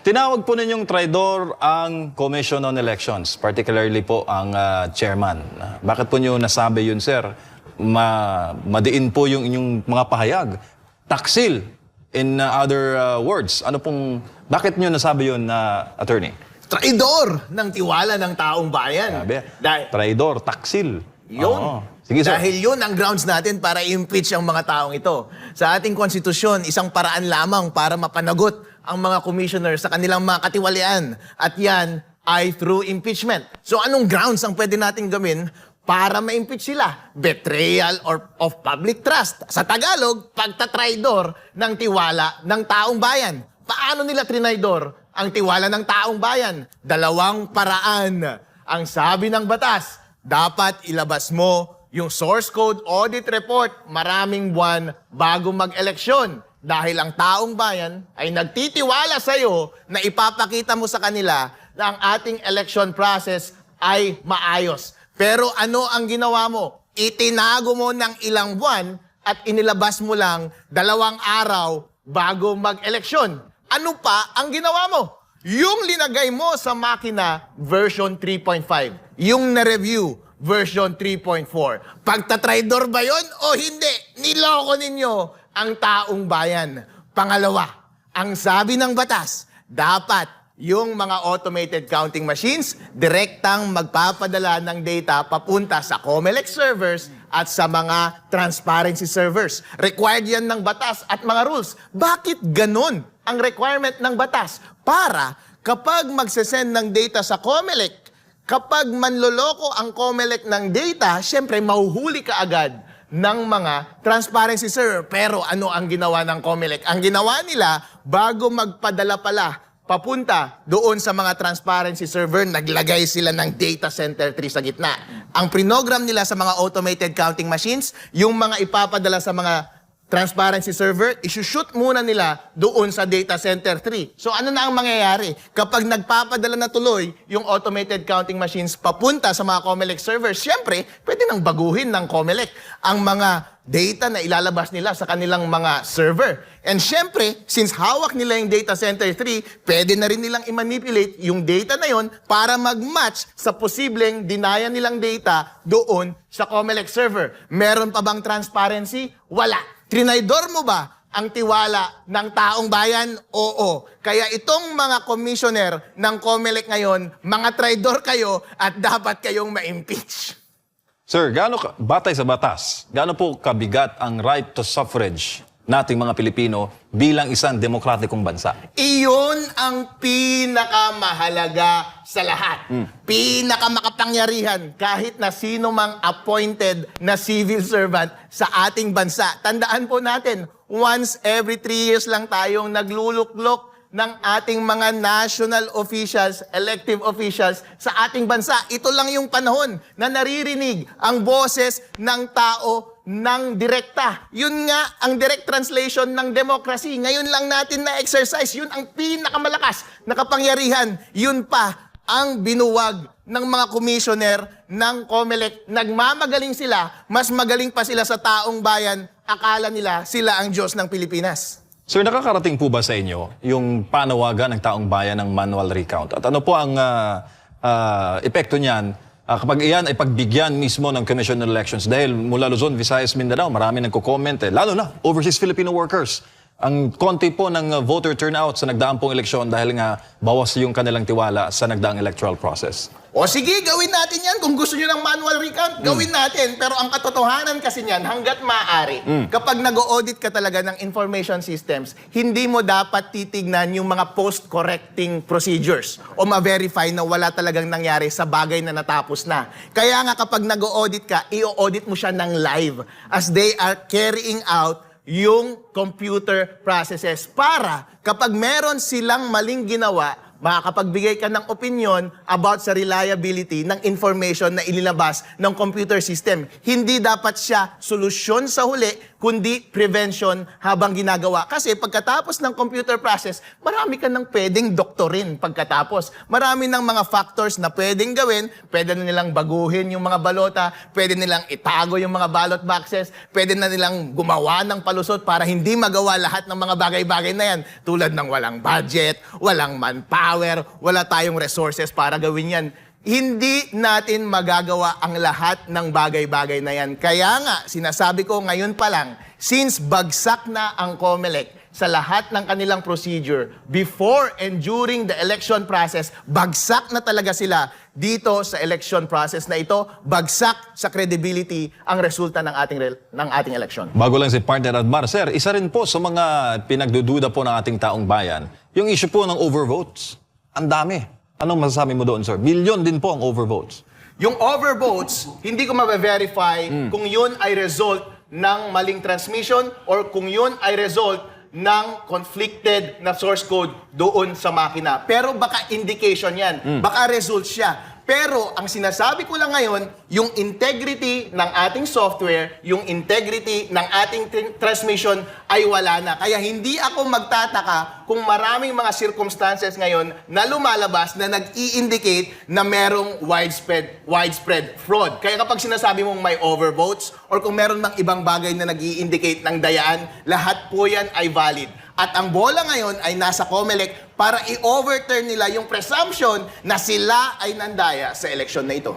Tinawag po ninyong traidor ang Commission on Elections, particularly po ang ah, chairman. Bakit po niyo nasabi yun, sir? Ma madiin po yung inyong mga pahayag. Taksil, in ah, other ah, words. Ano pong, bakit niyo nasabi yun, na attorney? Traidor ng tiwala ng taong bayan. Sabi, Dahil, traidor, taksil. Yun. Oo. Sige, sir. Yun ang grounds natin para i-impeach ang mga taong ito. Sa ating konstitusyon, isang paraan lamang para mapanagot ang mga commissioner sa kanilang mga katiwalian. At yan ay through impeachment. So anong grounds ang pwede natin gawin para ma-impeach sila? Betrayal or of public trust. Sa Tagalog, pagtatraidor ng tiwala ng taong bayan. Paano nila trinaidor ang tiwala ng taong bayan? Dalawang paraan. Ang sabi ng batas, dapat ilabas mo yung source code audit report maraming buwan bago mag-eleksyon. Dahil ang taong bayan ay nagtitiwala sa iyo na ipapakita mo sa kanila na ang ating election process ay maayos. Pero ano ang ginawa mo? Itinago mo ng ilang buwan at inilabas mo lang dalawang araw bago mag-eleksyon. Ano pa ang ginawa mo? Yung linagay mo sa makina, version 3.5. Yung na-review, version 3.4. Pagtatraidor ba yon o hindi? Niloko ninyo ang taong bayan. Pangalawa, ang sabi ng batas, dapat yung mga automated counting machines, direktang magpapadala ng data papunta sa COMELEC servers at sa mga transparency servers. Required yan ng batas at mga rules. Bakit ganun ang requirement ng batas? Para kapag magsesend ng data sa COMELEC, kapag manloloko ang COMELEC ng data, syempre mahuhuli ka agad ng mga transparency server. Pero ano ang ginawa ng COMELEC? Ang ginawa nila, bago magpadala pala papunta doon sa mga transparency server, naglagay sila ng data center 3 sa gitna. Ang prinogram nila sa mga automated counting machines, yung mga ipapadala sa mga transparency server, isushoot muna nila doon sa data center 3. So ano na ang mangyayari? Kapag nagpapadala na tuloy yung automated counting machines papunta sa mga COMELEC servers, syempre, pwede nang baguhin ng COMELEC ang mga data na ilalabas nila sa kanilang mga server. And syempre, since hawak nila yung data center 3, pwede na rin nilang i-manipulate yung data na yon para mag-match sa posibleng dinaya nilang data doon sa COMELEC server. Meron pa bang transparency? Wala. Trinaydor mo ba ang tiwala ng taong bayan? Oo. Kaya itong mga commissioner ng COMELEC ngayon, mga traidor kayo at dapat kayong ma-impeach. Sir, gaano batay sa batas, gaano po kabigat ang right to suffrage nating mga Pilipino bilang isang demokratikong bansa? Iyon ang pinakamahalaga sa lahat. Pinakamakapangyarihan kahit na sino mang appointed na civil servant sa ating bansa. Tandaan po natin, once every three years lang tayong nagluluklok ng ating mga national officials, elective officials sa ating bansa. Ito lang yung panahon na naririnig ang boses ng tao ng direkta. Yun nga ang direct translation ng democracy. Ngayon lang natin na-exercise. Yun ang pinakamalakas na kapangyarihan. Yun pa ang binuwag ng mga commissioner ng COMELEC. Nagmamagaling sila, mas magaling pa sila sa taong bayan. Akala nila sila ang Diyos ng Pilipinas. Sir, nakakarating po ba sa inyo yung panawagan ng taong bayan ng manual recount? At ano po ang ah, ah, epekto niyan ah, kapag iyan ay pagbigyan mismo ng Commission on Elections? Dahil mula Luzon, Visayas, Mindanao, marami nagko-comment eh. Lalo na, overseas Filipino workers. Ang konti po ng voter turnout sa nagdaang pong eleksyon dahil nga bawas yung kanilang tiwala sa nagdaang electoral process. O sige, gawin natin yan. Kung gusto nyo ng manual recount, gawin natin. Pero ang katotohanan kasi niyan, hanggat maaari, kapag nag-audit ka talaga ng information systems, hindi mo dapat titignan yung mga post-correcting procedures o ma-verify na wala talagang nangyari sa bagay na natapos na. Kaya nga kapag nag-audit ka, i-audit mo siya ng live as they are carrying out yung computer processes para kapag meron silang maling ginawa, makakapagbigay ka ng opinion about sa reliability ng information na inilabas ng computer system. Hindi dapat siya solusyon sa huli kundi prevention habang ginagawa. Kasi pagkatapos ng computer process, marami ka nang pwedeng doktorin pagkatapos. Marami ng mga factors na pwedeng gawin. Pwede na nilang baguhin yung mga balota, pwede nilang itago yung mga ballot boxes, pwede na nilang gumawa ng palusot para hindi magawa lahat ng mga bagay-bagay na yan. Tulad ng walang budget, walang manpower, wala tayong resources para gawin yan. Hindi natin magagawa ang lahat ng bagay-bagay na yan. Kaya nga, sinasabi ko ngayon pa lang, since bagsak na ang COMELEC sa lahat ng kanilang procedure before and during the election process, bagsak na talaga sila dito sa election process na ito, bagsak sa credibility ang resulta ng ating ng ating election. Bago lang si partner Admar, sir, isa rin po sa mga pinagdududa po ng ating taong bayan, yung issue po ng overvotes. Ang dami. Anong masasabi mo doon, sir? Milyon din po ang overvotes. Yung overvotes, hindi ko ma-verify kung yun ay result ng maling transmission or kung yun ay result ng conflicted na source code doon sa makina. Pero baka indication yan. Baka result siya. Pero ang sinasabi ko lang ngayon, yung integrity ng ating software, yung integrity ng ating tr- transmission ay wala na. Kaya hindi ako magtataka kung maraming mga circumstances ngayon na lumalabas na nag-i-indicate na merong widespread widespread fraud. Kaya kapag sinasabi mong may overvotes or kung meron mang ibang bagay na nag-i-indicate ng dayaan, lahat po yan ay valid. At ang bola ngayon ay nasa COMELEC para i-overturn nila yung presumption na sila ay nandaya sa eleksyon na ito.